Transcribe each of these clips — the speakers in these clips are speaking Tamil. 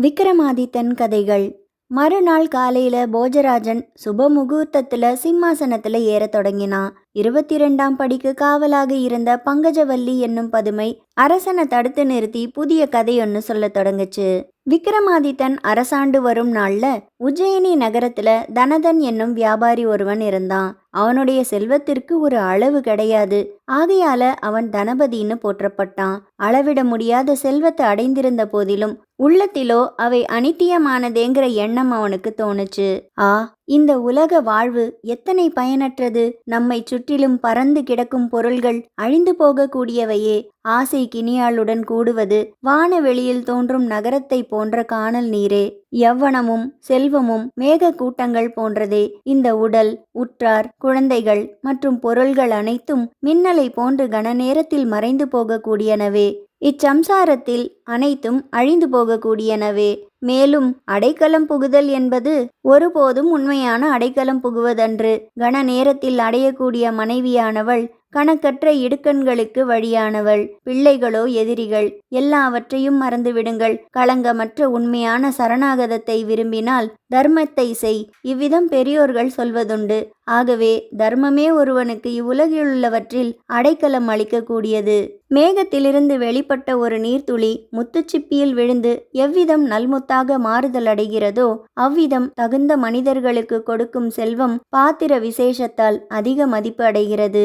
விக்ரமாதித்தன் கதைகள். மறுநாள் காலையில போஜராஜன் சுப முகூர்த்தத்தில் சிம்மாசனத்தில் ஏற தொடங்கினான். இருபத்தி ரெண்டாம் படிக்கு காவலாக இருந்த பங்கஜவல்லி என்னும் பதுமை அரசனை தடுத்து நிறுத்தி புதிய கதையொன்னு சொல்லத் தொடங்குச்சு. விக்ரமாதித்தன் அரசாண்டு வரும் நாள்ல உஜ்ஜயினி நகரத்துல தனதன் என்னும் வியாபாரி ஒருவன் இருந்தான். அவனுடைய செல்வத்திற்கு ஒரு அளவு கிடையாது. ஆகையால அவன் தனபதின்னு போற்றப்பட்டான். அளவிட முடியாத செல்வத்தை அடைந்திருந்த போதிலும் உள்ளத்திலோ அவை அனித்தியமானதேங்கிற எண்ணம் அவனுக்கு தோணுச்சு. ஆ இந்த உலக வாழ்வு எத்தனை பயனற்றது? நம்மை சுற்றிலும் பறந்து கிடக்கும் பொருள்கள் அழிந்து போகக்கூடியவையே. ஆசை கினியாளுடன் கூடுவது வானவெளியில் தோன்றும் நகரத்தை போன்ற காணல் நீரே. யவ்வனமும் செல்வமும் மேக கூட்டங்கள் போன்றதே. இந்த உடல் உற்றார் குழந்தைகள் மற்றும் பொருள்கள் அனைத்தும் மின்னலை போன்று கனநேரத்தில் மறைந்து போகக்கூடியனவே. இச்சம்சாரத்தில் அனைத்தும் அழிந்து போகக்கூடியனவே. மேலும் அடைக்கலம் புகுதல் என்பது ஒருபோதும் உண்மையான அடைக்கலம் புகுவதன்று. கன நேரத்தில் அடையக்கூடிய மனைவியானவள் கணக்கற்ற இடுக்கண்களுக்கு வழியானவள். பிள்ளைகளோ எதிரிகள் எல்லாவற்றையும் மறந்துவிடுங்கள். களங்கமற்ற உண்மையான சரணாகதத்தை விரும்பினால் தர்மத்தை செய். இவ்விதம் பெரியோர்கள் சொல்வதுண்டு. ஆகவே தர்மமே ஒருவனுக்கு இவ்வுலகிலுள்ளவற்றில் அடைக்கலம் அளிக்கக்கூடியது. மேகத்திலிருந்து வெளிப்பட்ட ஒரு நீர்த்துளி முத்துச்சிப்பியில் விழுந்து எவ்விதம் நல்முத்தாக மாறுதல் அடைகிறதோ அவ்விதம் தகுந்த மனிதர்களுக்கு கொடுக்கும் செல்வம் பாத்திர விசேஷத்தால் அதிக மதிப்பு அடைகிறது.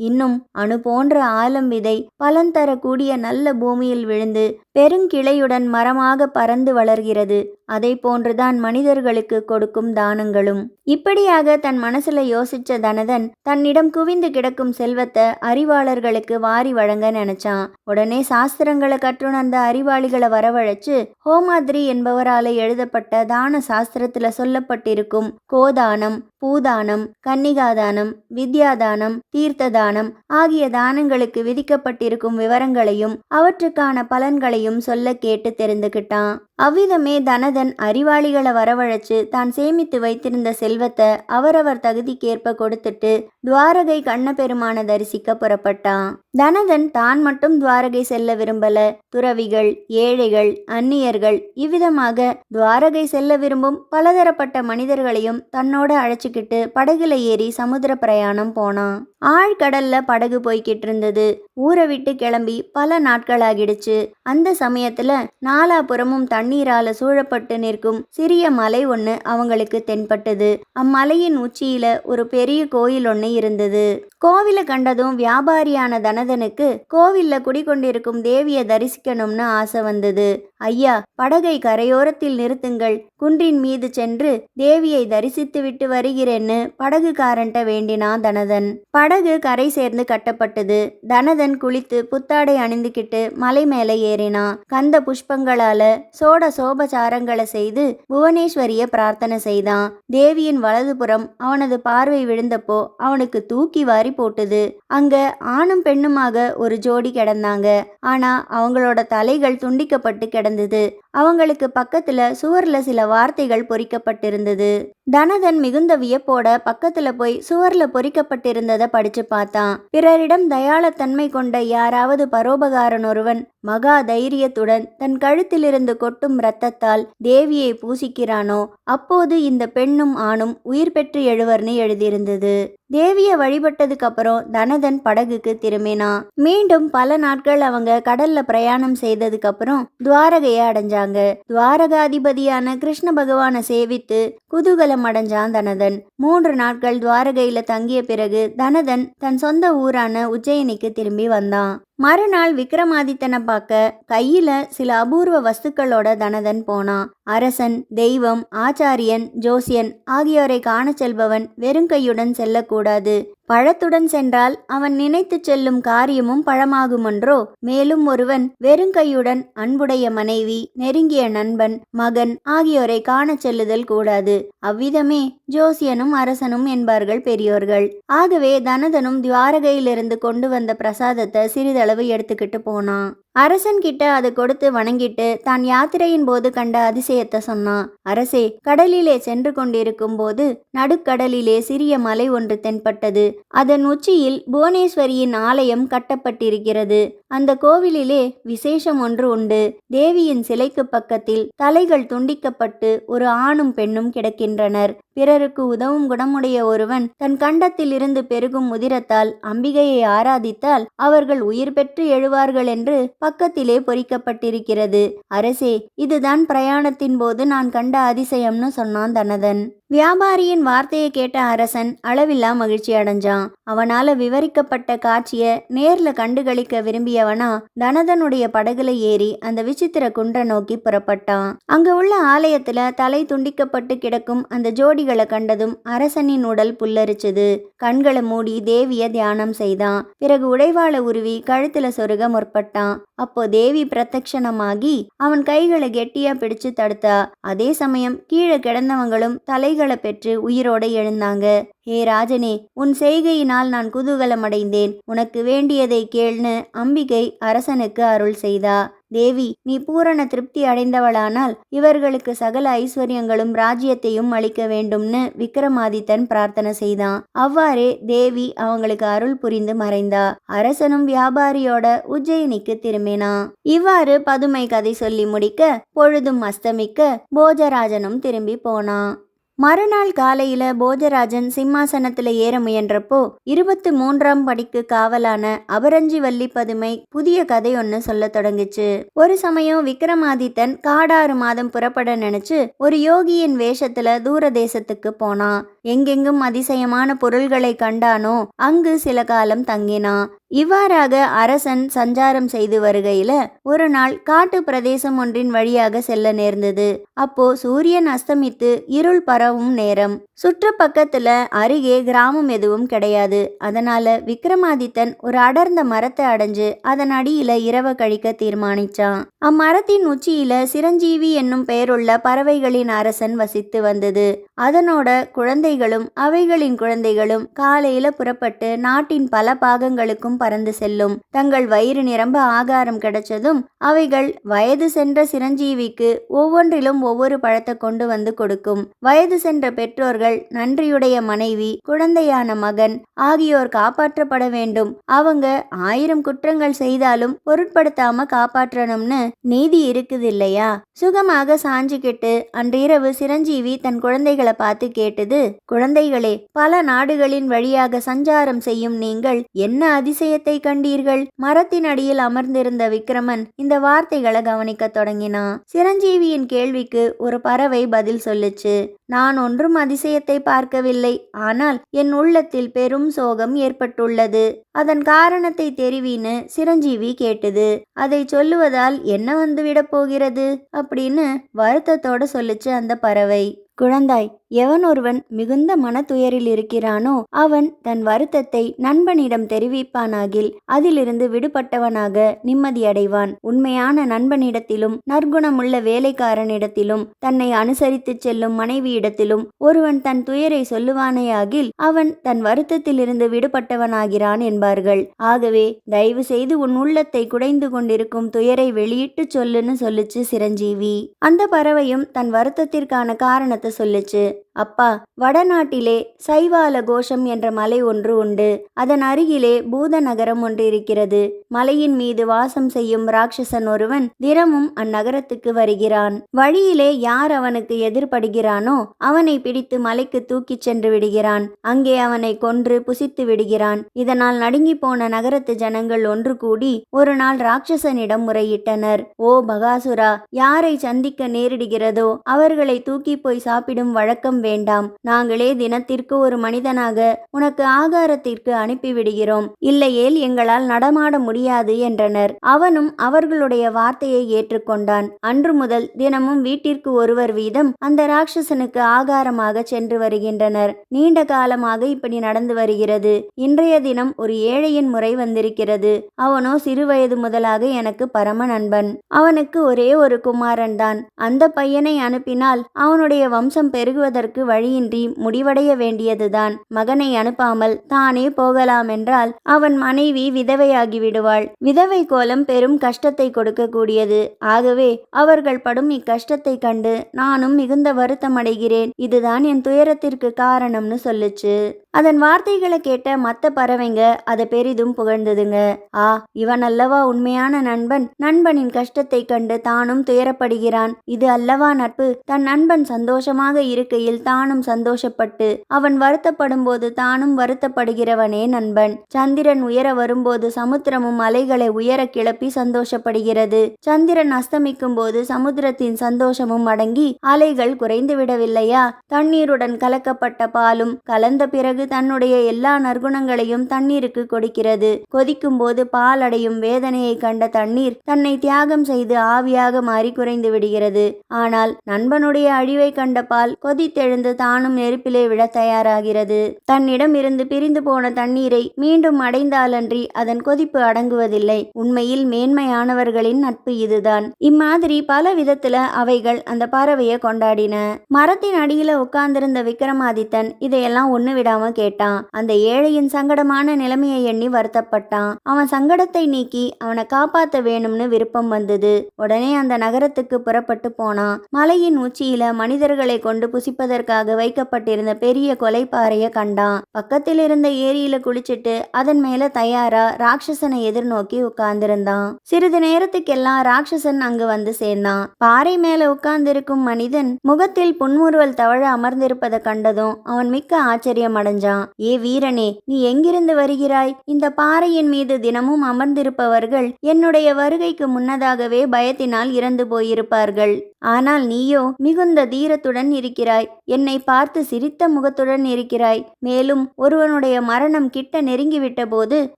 இன்னும் அணு போன்ற ஆலம் விதை பலன் தரக்கூடிய நல்ல பூமியில் விழுந்து பெருங்கிளையுடன் மரமாக பறந்து வளர்கிறது. அதை போன்றுதான் மனிதர்களுக்கு கொடுக்கும் தானங்களும். இப்படியாக தன் மனசுல யோசிச்ச தனதன் தன்னிடம் குவிந்து கிடக்கும் செல்வத்தை அறிவாளர்களுக்கு வாரி வழங்க நினைச்சான். உடனே சாஸ்திரங்களை கற்றுணர்ந்த அறிவாளிகளை வரவழைச்சு ஹோமாத்ரி என்பவரால எழுதப்பட்ட தான சாஸ்திரத்துல சொல்லப்பட்டிருக்கும் கோதானம் பூதானம் கன்னிகாதானம் வித்யாதானம் தீர்த்ததானம் ஆகிய தானங்களுக்கு விதிக்கப்பட்டிருக்கும் விவரங்களையும் அவற்றுக்கான பலன்களையும் சொல்ல கேட்டு தெரிந்துகிட்டான். அவ்விதமே தனதன் அறிவாளிகளை வரவழைச்சு தான் சேமித்து வைத்திருந்த செல்வத்தை அவரவர் தகுதிக்கேற்ப கொடுத்துட்டு துவாரகை கண்ணபெருமான தரிசிக்க புறப்பட்டான். தனதன் தான் மட்டும் துவாரகை செல்ல விரும்பல. துறவிகள் ஏழைகள் அந்நியர்கள் இவ்விதமாக துவாரகை செல்ல விரும்பும் பலதரப்பட்ட மனிதர்களையும் தன்னோட அழைச்சிக்கிட்டு படகுல ஏறி சமுத்திர பிரயாணம் போனான். ஆழ்கடல்ல படகு போய்கிட்டு இருந்தது ஊரை விட்டு கிளம்பி பல நாட்களாகிடுச்சு. அந்த சமயத்துல நாலாபுறமும் தண்ணீரால சூழப்பட்டு நிற்கும் சிறிய மலை ஒன்று அவங்களுக்கு தென்பட்டது. அம்மலையின் உச்சியில ஒரு பெரிய கோயில் ஒன்று இருந்தது. கோவிலை கண்டதும் வியாபாரியான தனதனுக்கு கோவில்ல குடிகொண்டிருக்கும் தேவியை தரிசிக்கணும்னு ஆசை வந்தது. ஐயா படகை கரையோரத்தில் நிறுத்துங்கள். குன்றின் மீது சென்று தேவியை தரிசித்து விட்டு வருகிறேன்னு படகுக்காரன்ட்ட வேண்டினான் தனதன். படகு கரை சேர்ந்து கட்டப்பட்டது. தனதன் குளித்து புத்தாடை அணிந்துக்கிட்டு மலை மேலே ஏறினான் கந்த புஷ்பங்களால சோட சோபசாரங்களை செய்து புவனேஸ்வரிய பிரார்த்தனை செய்தான். தேவியின் வலதுபுறம் அவனது பார்வை விழுந்தப்போ அவனுக்கு தூக்கி வாரி போட்டுது. அங்க ஆணும் பெண்ணுமாக ஒரு ஜோடி கிடந்தாங்க. ஆனா அவங்களோட தலைகள் துண்டிக்கப்பட்டு நடந்தது. அவங்களுக்கு பக்கத்துல சுவர்ல சில வார்த்தைகள் பொறிக்கப்பட்டிருந்தது. தனதன் மிகுந்த வியப்போட பக்கத்துல போய் சுவர்ல பொறிக்கப்பட்டிருந்ததை படிச்சு பார்த்தான். பிறரிடம் தயாளத்தன்மை கொண்ட யாராவது பரோபகாரன் ஒருவன் மகா தைரியத்துடன் தன் கழுத்திலிருந்து கொட்டும் இரத்தத்தால் தேவியை பூசிக்கிறானோ அப்போது இந்த பெண்ணும் ஆணும் உயிர் பெற்று எழுவர்னு எழுதியிருந்தது. தேவியை வழிபட்டதுக்கு அப்புறம் தனதன் படகுக்கு திரும்பினான். மீண்டும் பல நாட்கள் அவங்க கடல்ல பிரயாணம் செய்ததுக்கு அப்புறம் துவாரகையை அடைஞ்சாங்க. துவாரகாதிபதியான கிருஷ்ண பகவானை சேவித்து குதூகலம் அடைஞ்சான் தனதன். மூன்று நாட்கள் துவாரகையில தங்கிய பிறகு தனதன் தன் சொந்த ஊரான உஜ்ஜயினிக்கு திரும்பி வந்தான். மறுநாள் விக்ரமாதித்தனை பார்க்க கையில சில அபூர்வ வஸ்துக்களோட தனதன் போனான். அரசன் தெய்வம் ஆச்சாரியன் ஜோசியன் ஆகியோரை காண செல்பவன் வெறுங்கையுடன் செல்லக்கூடாது. பழத்துடன் சென்றால் அவன் நினைத்து செல்லும் காரியமும் பழமாகுமன்றோ? மேலும் ஒருவன் வெறுங்கையுடன் அன்புடைய மனைவி நெருங்கிய நண்பன் மகன் ஆகியோரை காண செல்லுதல் கூடாது. அவ்விதமே ஜோசியனும் அரசனும் என்பார்கள் பெரியோர்கள். ஆகவே தனதனும் துவாரகையிலிருந்து கொண்டு வந்த பிரசாதத்தை சிறிதளவு அளவு எடுத்துக்கிட்டு போனான். அரசன் கிட்ட அதை கொடுத்து வணங்கிட்டு தான் யாத்திரையின் போது கண்ட அதிசயத்தை சொன்னான். அரசே கடலிலே சென்று கொண்டிருக்கும் போது நடுக்கடலிலே சிறிய மலை ஒன்று தென்பட்டது. அதன் உச்சியில் புவனேஸ்வரியின் ஆலயம் கட்டப்பட்டிருக்கிறது. அந்த கோவிலிலே விசேஷம் ஒன்று உண்டு. தேவியின் சிலைக்கு பக்கத்தில் தலைகள் துண்டிக்கப்பட்டு ஒரு ஆணும் பெண்ணும் கிடக்கின்றனர். பிறருக்கு உதவும் குணமுடைய ஒருவன் தன் கண்டத்தில் இருந்து பெருகும் உதிரத்தால் அம்பிகையை ஆராதித்தால் அவர்கள் உயிர் பெற்று எழுவார்கள் என்று பக்கத்திலே பொறிக்கப்பட்டிருக்கிறது. அரசே இதுதான் பிரயாணத்தின் போது நான் கண்ட அதிசயம்னு சொன்னான் தனதன். வியாபாரியின் வார்த்தையை கேட்ட அரசன் அளவில்லா மகிழ்ச்சி அடைஞ்சான். அவனால விவரிக்கப்பட்ட காட்சிய நேர்ல கண்டுகளிக்க விரும்பியவனா தனதனுடைய படகுல ஏறி அந்த விசித்திர குன்ற நோக்கி புறப்பட்டான். அங்க உள்ள ஆலயத்துல தலை துண்டிக்கப்பட்டு கிடக்கும் அந்த ஜோடிகளை கண்டதும் அரசனின் உடல் புல்லரிச்சது. கண்களை மூடி தேவிய தியானம் செய்தான். பிறகு உடைவாளை உருவி கழுத்துல சொருக முற்பட்டான். அப்போ தேவி பிரத்யக்ஷணமாகி அவன் கைகளை கெட்டியா பிடிச்சு தடுத்தா. அதே சமயம் கீழே கிடந்தவங்களும் தலை தலைகளை பெற்று உயிரோட எழுந்தாங்க. ஹே ராஜனே உன் செய்கையினால் நான் குதூகலம் அடைந்தேன் உனக்கு வேண்டியதை கேள்னு அம்பிகை அரசனுக்கு அருள் செய்தா. தேவி நீ பூரண திருப்தி அடைந்தவளானால் இவர்களுக்கு சகல ஐஸ்வர்யங்களும் ராஜ்யத்தையும் அளிக்க வேண்டும்னு விக்ரமாதித்தன் பிரார்த்தனை செய்தான். அவ்வாறே தேவி அவங்களுக்கு அருள் புரிந்து மறைந்தா. அரசனும் வியாபாரியோட உஜ்ஜயினிக்கு திரும்பினான் இவ்வாறு பதுமை கதை சொல்லி முடிக்க பொழுதும் அஸ்தமிக்க போஜராஜனும் திரும்பி போனான். மறுநாள் காலையில போஜராஜன் சிம்மாசனத்துல ஏற முயன்றப்போ இருபத்தி மூன்றாம் படிக்கு காவலான அபரஞ்சி வள்ளி பதுமை புதிய கதை ஒன்னு சொல்ல தொடங்குச்சு. ஒரு சமயம் விக்ரமாதித்தன் காடாறு மாதம் புறப்பட நினைச்சு ஒரு யோகியின் வேஷத்துல தூர தேசத்துக்கு போனான். எங்கெங்கும் அதிசயமான பொருள்களை கண்டானோ அங்கு சில காலம் தங்கினான் இவ்வாறாக அரசன் சஞ்சாரம் செய்து வருகையில ஒரு நாள் காட்டு பிரதேசம் ஒன்றின் வழியாக செல்ல நேர்ந்தது. அப்போ சூரியன் அஸ்தமித்து இருள் பரவும் நேரம். சுற்று பக்கத்துல அருகே கிராமம் எதுவும் கிடையாது. அதனால விக்ரமாதித்தன் ஒரு அடர்ந்த மரத்தை அடைஞ்சு அதன் அடியில இரவ கழிக்க தீர்மானிச்சான். அம்மரத்தின் உச்சியில சிரஞ்சீவி என்னும் பெயருள்ள பறவைகளின் அரசன் வசித்து வந்தது. அதனோட குழந்தை குழந்தைகளும் அவைகளின் குழந்தைகளும் காலையில புறப்பட்டு நாட்டின் பல பாகங்களுக்கும் பறந்து செல்லும். தங்கள் வயிறு நிரம்ப ஆகாரம் கிடைச்சதும் அவைகள் வயது சென்ற சிரஞ்சீவிக்கு ஒவ்வொன்றிலும் ஒவ்வொரு பழத்தை கொண்டு வந்து கொடுக்கும். வயது சென்ற பெற்றோர்கள் நன்றியுடைய மனைவி குழந்தையான மகன் ஆகியோர் காப்பாற்றப்பட வேண்டும். அவங்க ஆயிரம் குற்றங்கள் செய்தாலும் பொருட்படுத்தாம காப்பாற்றணும்னு நீதி இருக்குது இல்லையா சுகமாக சாஞ்சுக்கிட்டு அன்றிரவு சிரஞ்சீவி தன் குழந்தைகளை பார்த்து கேட்டது குழந்தைகளே பல நாடுகளின் வழியாக சஞ்சாரம் செய்யும் நீங்கள் என்ன அதிசயத்தை கண்டீர்கள்? மரத்தின் அடியில் அமர்ந்திருந்த விக்ரமன் இந்த வார்த்தைகளை கவனிக்க தொடங்கினான். சிரஞ்சீவியின் கேள்விக்கு ஒரு பறவை பதில் சொல்லுச்சு நான் ஒன்றும் அதிசயத்தை பார்க்கவில்லை ஆனால் என் உள்ளத்தில் பெரும் சோகம் ஏற்பட்டுள்ளது. அதன் காரணத்தை தெரிவின்னு சிரஞ்சீவி கேட்டது அதை சொல்லுவதால் என்ன வந்துவிடப் போகிறது? அப்படின்னு வருத்தத்தோட சொல்லுச்சு அந்த பறவை. குழந்தாய் எவன் ஒருவன் மிகுந்த மனத்துயரில் இருக்கிறானோ அவன் தன் வருத்தத்தை நண்பனிடம் தெரிவிப்பானாகில் அதிலிருந்து விடுபட்டவனாக நிம்மதியடைவான். உண்மையான நண்பனிடத்திலும் நற்குணமுள்ள வேலைக்காரனிடத்திலும் தன்னை அனுசரித்து செல்லும் மனைவியிடத்திலும் ஒருவன் தன் துயரை சொல்லுவானேயாகில் அவன் தன் வருத்தத்திலிருந்து விடுபட்டவனாகிறான் என்பார்கள். ஆகவே தயவு செய்து உன் உள்ளத்தை குடைந்து கொண்டிருக்கும் துயரை வெளியிட்டு சொல்லுன்னு சொல்லுச்சு சிரஞ்சீவி. அந்த பறவையும் தன் வருத்தத்திற்கான காரணத்தை சொல்லுச்சு. it அப்பா வடநாட்டிலே சைவால கோஷம் என்ற மலை ஒன்று உண்டு. அதன் அருகிலே பூத நகரம் ஒன்று இருக்கிறது. மலையின் மீது வாசம் செய்யும் ராட்சசன் ஒருவன் தினமும் அந்நகரத்துக்கு வருகிறான். வழியிலே யார் அவனுக்கு எதிர்படுகிறானோ அவனை பிடித்து மலைக்கு தூக்கிச் சென்று விடுகிறான். அங்கே அவனை கொன்று புசித்து விடுகிறான். இதனால் நடுங்கி போன நகரத்து ஜனங்கள் ஒன்று கூடி ஒரு நாள் ராட்சசனிடம் முறையிட்டனர். ஓ பகாசுரா யாரை சந்திக்க நேரிடுகிறதோ அவர்களை தூக்கி போய் சாப்பிடும் வழக்கம் வேண்டாம். நாங்களே தினத்திற்கு ஒரு மனிதனாக உனக்கு ஆகாரத்திற்கு அனுப்பிவிடுகிறோம். இல்லையேல் எங்களால் நடமாட முடியாது என்றனர். அவனும் அவர்களுடைய வார்த்தையை ஏற்றுக்கொண்டான். அன்று முதல் தினமும் வீட்டிற்கு ஒருவர் வீதம் அந்த ராட்சசனுக்கு ஆகாரமாக சென்று வருகின்றனர். நீண்ட காலமாக இப்படி நடந்து வருகிறது. இன்றைய தினம் ஒரு ஏழையின் முறை வந்திருக்கிறது. அவனோ சிறுவயது முதலாக எனக்கு பரம நண்பன். அவனுக்கு ஒரே ஒரு குமாரன் தான் அந்த பையனை அனுப்பினால் அவனுடைய வம்சம் பெருகுவதற்கு தகப்பனாருக்கு வழியின்றி முடிவடைய வேண்டியதுதான். மகனை அனுப்பாமல் தானே போகலாம் என்றால் அவன் மனைவி விதவையாகி விடுவாள். விதவை கோலம் பெரும் கஷ்டத்தை கொடுக்கக்கூடியது. ஆகவே அவர்கள் படும் இக்கஷ்டத்தை கண்டு நானும் மிகுந்த வருத்தமடைகிறேன். இதுதான் என் துயரத்திற்கு காரணம்னு சொல்லுச்சு. அதன் வார்த்தைகளை கேட்ட மற்ற பறவைங்க அதை பெரிதும் புகழ்ந்ததுங்க. ஆ இவன் அல்லவா உண்மையான நண்பன்? நண்பனின் கஷ்டத்தை கண்டு தானும் துயரப்படுகிறான். இது அல்லவா நட்பு? தன் நண்பன் சந்தோஷமாக இருக்கையில் தானும் சந்தோஷப்பட்டு அவன் வருத்தப்படும் போது தானும் வருத்தப்படுகிறவனே நண்பன். சந்திரன் உயர வரும்போது சமுத்திரமும் அலைகளை உயர கிளப்பி சந்தோஷப்படுகிறது. சந்திரன் அஸ்தமிக்கும் போது சமுத்திரத்தின் சந்தோஷமும் அடங்கி அலைகள் குறைந்து விடவில்லையா தண்ணீருடன் கலக்கப்பட்ட பாலும் கலந்த பிறகு தன்னுடைய எல்லா நற்குணங்களையும் தண்ணீருக்கு கொடுக்கிறது. கொதிக்கும் போது பால் அடையும் வேதனையை கண்ட தண்ணீர் தன்னை தியாகம் செய்து ஆவியாக மாறி குறைந்து விடுகிறது. ஆனால் நண்பனுடைய அழிவை கண்ட பால் கொதித்தெழுந்து தானும் நெருப்பிலே விட தயாராகிறது. தன்னிடம் இருந்து பிரிந்து போன தண்ணீரை மீண்டும் அடைந்தாலன்றி அதன் கொதிப்பு அடங்குவதில்லை. உண்மையில் மேன்மையானவர்களின் நட்பு இதுதான். இம்மாதிரி பல விதத்துல அவைகள் அந்த பறவையை கொண்டாடின. மரத்தின் அடியில உட்கார்ந்திருந்த விக்ரமாதித்தன் இதையெல்லாம் ஒண்ணு விடாம கேட்டான். அந்த ஏழையின் சங்கடமான நிலைமையை எண்ணி வருத்தப்பட்டான். அவன் சங்கடத்தை நீக்கி அவனை காப்பாத்த வேணும்னு விருப்பம் வந்தது. உடனே அந்த நகரத்துக்கு புறப்பட்டு போனான். மலையின் உச்சியில மனிதர்களை கொண்டு புசிப்பதற்காக வைக்கப்பட்டிருந்த பெரிய கொலைப்பாறைய கண்டான். பக்கத்தில் இருந்த ஏரியில குளிச்சிட்டு அதன் மேல தயாரா ராட்சசனை எதிர்நோக்கி உட்கார்ந்திருந்தான். சிறிது நேரத்துக்கெல்லாம் ராட்சசன் அங்கு வந்து சேர்ந்தான். பாறை மேல உட்கார்ந்திருக்கும் மனிதன் முகத்தில் புன்முறுவல் தவழ அமர்ந்திருப்பதை கண்டதும் அவன் மிக்க ஆச்சரியம் அடைஞ்சான் ஏ வீரனே நீ எங்கிருந்து வருகிறாய்? இந்த பாறையின் மீது தினமும் அமர்ந்திருப்பவர்கள் என்னுடைய வருகைக்கு முன்னதாகவே பயத்தினால் இறந்து போயிருப்பார்கள். ஆனால் நீயோ மிகுந்த தீரத்துடன் இருக்கிறாய். என்னை பார்த்து சிரித்த முகத்துடன் இருக்கிறாய். மேலும் ஒருவனுடைய மரணம் கிட்ட நெருங்கிவிட்ட போது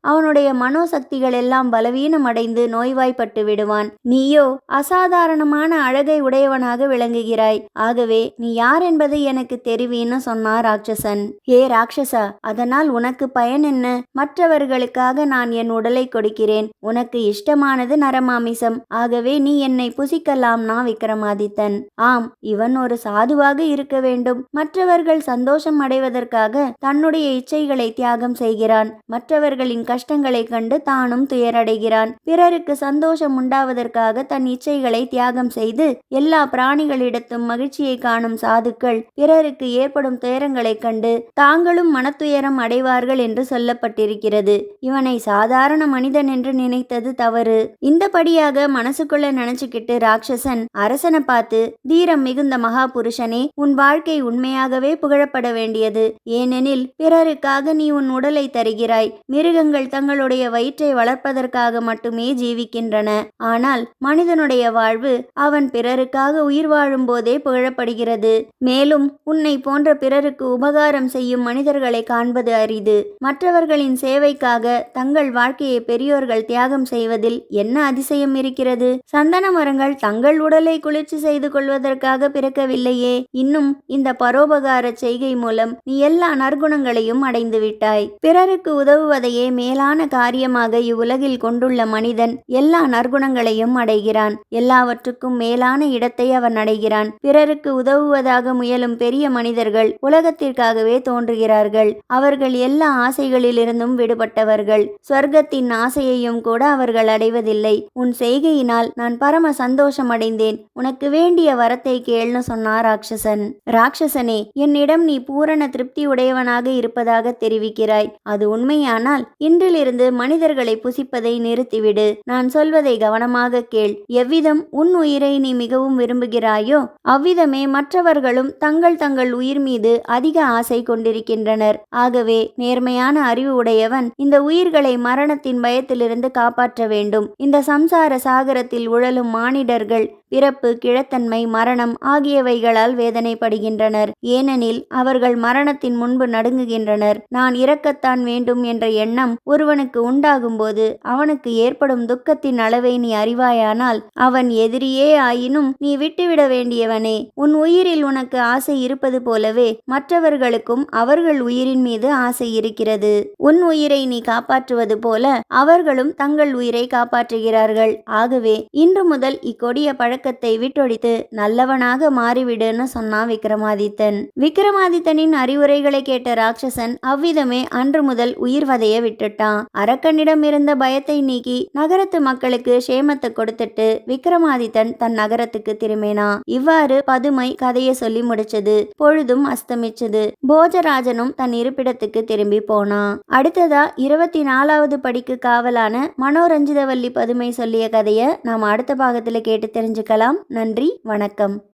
அவனுடைய மனோசக்திகள் எல்லாம் பலவீனமடைந்து நோய்வாய்ப்பட்டு விடுவான். நீயோ அசாதாரணமான அழகை உடையவனாக விளங்குகிறாய். ஆகவே நீ யார் என்பதை எனக்கு தெரிவின்னு சொன்னார் ராட்சசன். ஏ ராட்சசா அதனால் உனக்கு பயன் என்ன? மற்றவர்களுக்காக நான் என் உடலை கொடுக்கிறேன். உனக்கு இஷ்டமானது நரமாமிசம். ஆகவே நீ என்னை புசிக்கலாம்னா விக்ரமாதித்தன். ஆம் இவன் ஒரு சாதுவாக இருக்க வேண்டும். மற்றவர்கள் சந்தோஷம் அடைவதற்காக தன்னுடைய இச்சைகளை தியாகம் செய்கிறான். மற்றவர்களின் கஷ்டங்களை கண்டு தானும் துயரடைகிறான். பிறருக்கு சந்தோஷம் உண்டாவதற்காக தன் இச்சைகளை தியாகம் செய்து எல்லா பிராணிகளிடத்தும் மகிழ்ச்சியை காணும் சாதுக்கள் பிறருக்கு ஏற்படும் துயரங்களைக் கண்டு தாங்களும் மனத்துயரம் அடைவார்கள் என்று சொல்லப்பட்டிருக்கிறது. இவனை சாதாரண மனிதன் என்று நினைத்தது தவறு. இந்தபடியாக மனசுக்குள்ள நினைச்சுக்கிட்டு ராட்சசன் அரசனை பார்த்து தீரம் மிகுந்த மகா புருஷனே உன் வாழ்க்கை உண்மையாகவே புகழப்பட வேண்டியது. ஏனெனில் பிறருக்காக நீ உன் உடலை தருகிறாய். மிருகங்கள் தங்களுடைய வயிற்றை வளர்ப்பதற்காக மட்டுமே ஜீவிக்கின்றன. ஆனால் மனிதனுடைய வாழ்வு அவன் பிறருக்காக உயிர் வாழும் போதே புகழப்படுகிறது. மேலும் உன்னை போன்ற பிறருக்கு உபகாரம் செய்யும் மனித மனிதர்களை காண்பது அரிது. மற்றவர்களின் சேவைக்காக தங்கள் வாழ்க்கையை பெரியோர்கள் தியாகம் செய்வதில் என்ன அதிசயம் இருக்கிறது? சந்தன மரங்கள் தங்கள் உடலை குளிர்ச்சி செய்து கொள்வதற்காக பிறக்கவில்லையே. இன்னும் இந்த பரோபகார செய்கை மூலம் நீ எல்லா நற்குணங்களையும் அடைந்து விட்டாய். பிறருக்கு உதவுவதையே மேலான காரியமாக இவ்வுலகில் கொண்டுள்ள மனிதன் எல்லா நற்குணங்களையும் அடைகிறான். எல்லாவற்றுக்கும் மேலான இடத்தை அவன் அடைகிறான். பிறருக்கு உதவுவதாக முயலும் பெரிய மனிதர்கள் உலகத்திற்காகவே தோன்றுகிறார் இருக்கிறார்கள் அவர்கள் எல்லா ஆசைகளிலிருந்தும் விடுபட்டவர்கள். சொர்க்கத்தின் ஆசையையும் கூட அவர்கள் அடைவதில்லை. உன் செய்கையினால் நான் பரம சந்தோஷம் அடைந்தேன் உனக்கு வேண்டிய வரத்தை கேள்னு சொன்னார் ராட்சசன். ராட்சசனே என்னிடம் நீ பூரண திருப்தி உடையவனாக இருப்பதாக தெரிவிக்கிறாய். அது உண்மையானால் இன்றிலிருந்து மனிதர்களை புசிப்பதை நிறுத்திவிடு. நான் சொல்வதை கவனமாக கேள். எவ்விதம் உன் உயிரை நீ மிகவும் விரும்புகிறாயோ அவ்விதமே மற்றவர்களும் தங்கள் தங்கள் உயிர் மீது அதிக ஆசை கொண்டிருக்கின்றனர். ஆகவே நேர்மையான அறிவு உடையவன் இந்த உயிர்களை மரணத்தின் பயத்திலிருந்து காப்பாற்ற வேண்டும். இந்த சம்சார சாகரத்தில் உழலும் மானிடர்கள் பிறப்பு கிழத்தன்மை மரணம் ஆகியவைகளால் வேதனைப்படுகின்றனர். ஏனெனில் அவர்கள் மரணத்தின் முன்பு நடுங்குகின்றனர். நான் இறக்கத்தான் வேண்டும் என்ற எண்ணம் ஒருவனுக்கு உண்டாகும்போது அவனுக்கு ஏற்படும் துக்கத்தின் அளவை நீ அறிவாயானால் அவன் எதிரியே ஆயினும் நீ விட்டுவிட வேண்டியவனே. உன் உயிரில் உனக்கு ஆசை இருப்பது போலவே மற்றவர்களுக்கும் அவர்கள் தங்கள் உயிரின் மீது ஆசை இருக்கிறது. உன் உயிரை நீ காப்பாற்றுவது போல அவர்களும் தங்கள் உயிரை காப்பாற்றுகிறார்கள். ஆகவே இன்று முதல் இக்கொடிய பழக்கத்தை விட்டொழித்து நல்லவனாக மாறிவிடுன்னு சொன்னான் விக்ரமாதித்தன். விக்ரமாதித்தனின் அறிவுரைகளை கேட்ட ராட்சசன் அவ்விதமே அன்று முதல் உயிர் வதைய விட்டுட்டான். அரக்கனிடம் இருந்த பயத்தை நீக்கி நகரத்து மக்களுக்கு சேமத்தை கொடுத்துட்டு விக்ரமாதித்தன் தன் நகரத்துக்கு திரும்பினான். இவ்வாறு பதுமை கதையை சொல்லி முடிச்சது. பொழுதும் அஸ்தமிச்சது. போஜராஜனும் தன் இருப்பிடத்துக்கு திரும்பி போனான் அடுத்ததா இருபத்தி நாலாவது படிக்கு காவலான மனோரஞ்சிதவல்லி பதுமை சொல்லிய கதையை நாம் அடுத்த பாகத்தில் கேட்டு தெரிஞ்சுக்கலாம். நன்றி வணக்கம்.